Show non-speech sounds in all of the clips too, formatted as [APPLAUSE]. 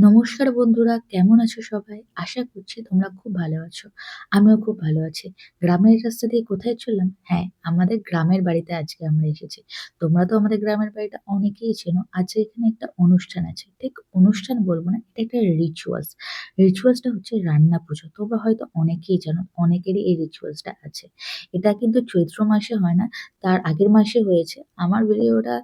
নমস্কার বন্ধুরা, কেমন আছো সবাই? আশা করছি তোমরা খুব ভালো আছো। আমিও খুব ভালো আছি। গ্রামের রাস্তা দিয়ে কোথায় চললাম? হ্যাঁ আমাদের গ্রামের বাড়িতে আজকে আমরা এসেছি। তোমরা তো আমাদের গ্রামের বাড়িটা অনেকেই চেনো। আজকে এখানে একটা অনুষ্ঠান আছে। ঠিক অনুষ্ঠান বলব না, এটা একটা রিচুয়ালস রিচুয়ালসটা হচ্ছে রান্না পুজো। তোমরা হয়তো অনেকেই জানো, অনেকেরই এই রিচুয়ালসটা আছে। এটা কিন্তু চৈত্র মাসে হয় না, তার আগের মাসে হয়েছে। আমার ভিডিওটা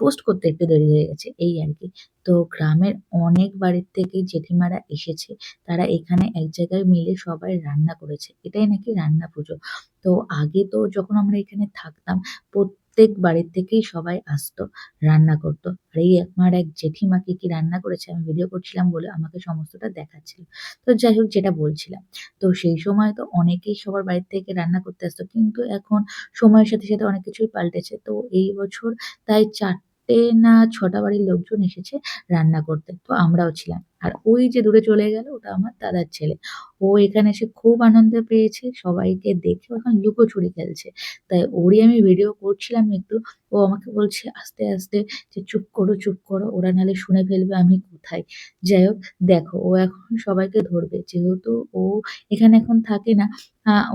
পোস্ট করতে একটু দেরি হয়ে গেছে, এই আর কি। তো গ্রামের অনেক বাড়ির থেকে জেঠিমারা এসেছে, তারা এখানে এক জায়গায় মিলে সবাই রান্না করেছে। এটাই নাকি রান্না পুজো। তো আগে তো যখন আমরা এখানে থাকতাম, প্রত্যেক বাড়ির থেকেই সবাই আসতো, রান্না করতো। আর এই আমার এক জেঠিমা কি কি রান্না করেছে আমি ভিডিও করছিলাম বলে আমাকে সমস্তটা দেখাচ্ছিল। তো যাই হোক, যেটা বলছিলাম। তো সেই সময় তো অনেকেই সবার বাড়ির থেকে রান্না করতে আসতো, কিন্তু এখন সময়ের সাথে সাথে অনেক কিছুই পাল্টেছে। তো এই বছর তাই চারটে না ছটা বাড়ির লোকজন এসেছে রান্না করতে। তো আমরাও ছিলাম। আর ওই যে দূরে চলে গেল ওটা আমার দাদার ছেলে। ও এখানে এসে খুব আনন্দ পেয়েছে। সবাইকে দেখে এখন লুকোচুরি খেলছে। তাই ওরই আমি ভিডিও করছিলাম একটু। ও আমাকে বলছে আস্তে, আস্তে যে, "চুপ করো, চুপ করো। ওরা নাহলে শুনে ফেলবে আমি কোথায়।" যাই হোক দেখো ও এখন সবাইকে ধরবে। যেহেতু ও এখানে এখন থাকে না,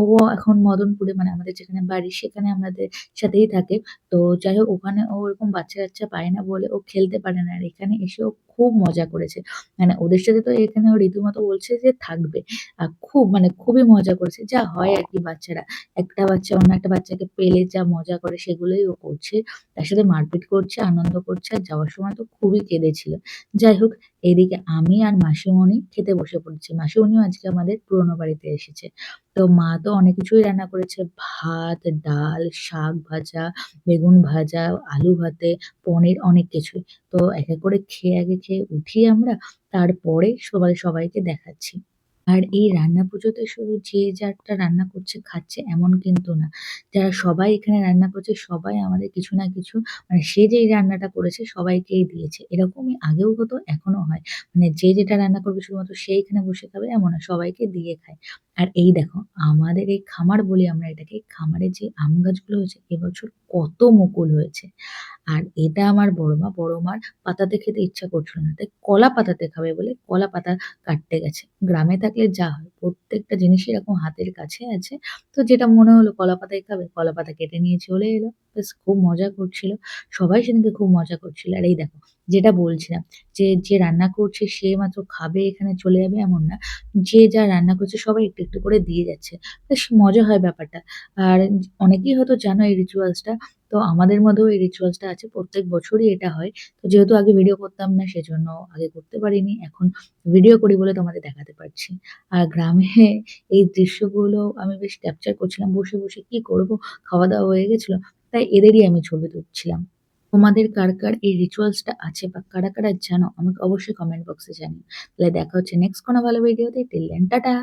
ও এখন মদনপুরে মানে আমাদের যেখানে বাড়ি সেখানে আমাদের সাথেই থাকে। তো যাই হোক ওখানে ও ওরকম বাচ্চা-কাচ্চা পায় না বলে ও খেলতে পারে না। আর এখানে এসে ও খুব মজা করেছে। মানে ওদের সাথে তো এখানে রীতিমতো বলছে যে থাকবে। আর খুব মানে খুবই মজা করেছে। যা হয় আর কি বাচ্চারা। একটা বাচ্চা অন্য একটা বাচ্চাকে পেলে যা মজা করে সেগুলোই ও করছে। তার সাথে মারপিট করছে, আনন্দ করছে। আর যাওয়ার সময় তো খুবই কেঁদেছিল। যাই হোক এদিকে আমি আর মাসিমণি খেতে বসে পড়েছি। মাসিমণিও আজকে আমাদের পুরোনো বাড়িতে এসেছে। তো মা তো অনেক কিছুই রান্না করেছে। ভাত, ডাল, শাক ভাজা, বেগুন ভাজা, আলু ভাতে, পনির অনেক কিছুই। তো এক, এক করে খেয়ে আগে খেয়ে উঠি আমরা। তারপরে সবাই সবাইকে দেখাচ্ছি। আর এই রান্না পুজোতে শুধু যে যারটা রান্না করছে খাচ্ছে এমন কিন্তু না। যারা সবাই এখানে রান্না করছে সবাই আমাদের কিছু না কিছু মানে সে যেই রান্নাটা করেছে সবাইকেই দিয়েছে। এরকমই আগেও হতো এখনও হয়। মানে যে যেটা রান্না করবে শুধুমাত্র সে এখানে বসে খাবে এমন না, সবাইকে দিয়ে খায়। আর এই দেখো আমাদের এই খামার বলি আমরা এটাকে, খামারে যে আম গাছগুলো হয়েছে এবছর কত মুকুল হয়েছে। আর এটা আমার বড় বড়মা, বড়মার পাতাতে খেতে ইচ্ছা করছিল না। তাই কলা পাতাতে খাবে বলে কলা পাতা কাটতে গেছে। গ্রামে থাকলে যা হয় প্রত্যেকটা জিনিস এরকম হাতের কাছে আছে। তো যেটা মনে হলো কলা পাতায় খাবে, কলা পাতা কেটে নিয়ে চলে এলো। ব্যাস খুব মজা করছিল। সবাই সেদিনকে খুব মজা করছিল। আর এই দেখো যেটা বলছিলাম যে, যে রান্না করছে সে মাত্র খাবে এখানে চলে যাবে এমন না। যে যা রান্না করছে সবাই একটু, একটু করে দিয়ে যাচ্ছে। বেশ মজা হয় ব্যাপারটা। আর অনেকেই হয়তো জানো এই রিচুয়ালসটা। তো আমাদের মধ্যেও এই রিচুয়ালসটা আছে। প্রত্যেক বছরই এটা হয়। তো যেহেতু আগে ভিডিও করতাম না সেজন্য আগে করতে পারিনি। এখন ভিডিও করি বলে তোমাদের দেখাতে পারছি। আর গ্রামে [LAUGHS] এই দৃশ্যগুলো আমি বেশ ক্যাপচার করছিলাম বসে, বসে কি করব? খাওয়া-দাওয়া হয়ে গেছিল। তাই এদেরই আমি ছবি তুলছিলাম। তোমাদের কার, কার এই রিচুয়ালসটা আছে বা কারা, কারা জানো আমাকে অবশ্যই কমেন্ট বক্সে জানিও। তাহলে দেখা হচ্ছে নেক্সট কোনো ভালো ভিডিওতে। Till tata.